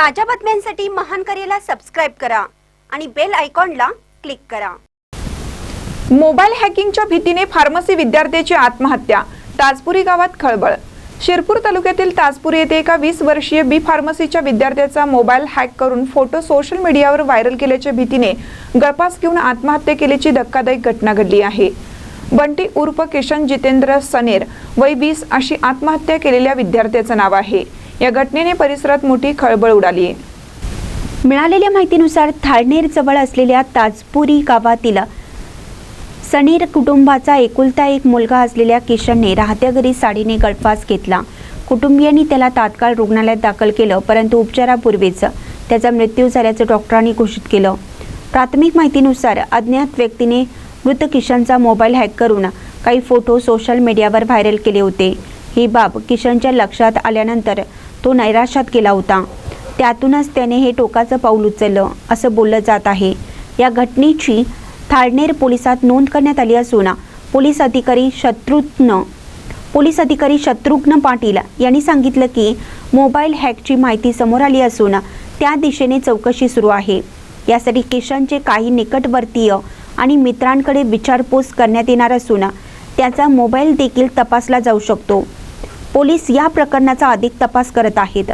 ताज्या बातम्यांसाठी महान करेला सबस्क्राईब करा आणि बेल आयकॉनला क्लिक करा. मोबाईल हॅकिंगच्या भीतीने फार्मसी विद्यार्थ्याची आत्महत्या ताजपुरी गावात खळबळ. शिरपूर तालुक्यातील ताजपुरी येथे एका वीस वर्षीय बी फार्मसीच्या विद्यार्थ्याचा मोबाईल हॅक करून फोटो सोशल मीडियावर व्हायरल केल्याच्या भीतीने गळपास घेऊन आत्महत्या केल्याची धक्कादायक घटना घडली आहे. बंटी उर्फ किशन जितेंद्र सनेर वय वीस अशी आत्महत्या केलेल्या विद्यार्थ्याचं नाव आहे. या घटनेने परिसरात मोठी खळबळ उडाली. आहे मिळालेल्या माहितीनुसार थाळनेर जवळ असलेल्या ताजपुरी गावातील सनीर कुटुंबाचा एकुलता एक मुलगा असलेल्या किशनने राहत्या घरी साडीने गळफास घेतला. कुटुंबियांनी त्याला तात्काळ रुग्णालयात दाखल केलं परंतु उपचारापूर्वीच त्याचा मृत्यू झाल्याचं डॉक्टरांनी घोषित केलं. प्राथमिक माहितीनुसार अज्ञात व्यक्तीने मृत किशनचा मोबाईल हॅक करून काही फोटो सोशल मीडियावर व्हायरल केले होते. ही बाब किशनच्या लक्षात आल्यानंतर तो नैराश्यात गेला होता. त्यातूनच त्याने हे टोकाचं पाऊल उचललं असं बोललं जात आहे. या घटनेची थाळनेर पोलिसात नोंद करण्यात आली असून पोलीस अधिकारी शत्रुघ्न पोलीस अधिकारी शत्रुघ्न पाटील यांनी सांगितलं की मोबाईल हॅकची माहिती समोर आली असून त्या दिशेने चौकशी सुरू आहे. यासाठी किशनचे काही निकटवर्तीय आणि मित्रांकडे विचारपूस करण्यात येणार असून त्याचा मोबाईल देखील तपासला जाऊ शकतो. पोलीस या प्रकरणाचा अधिक तपास करत आहेत.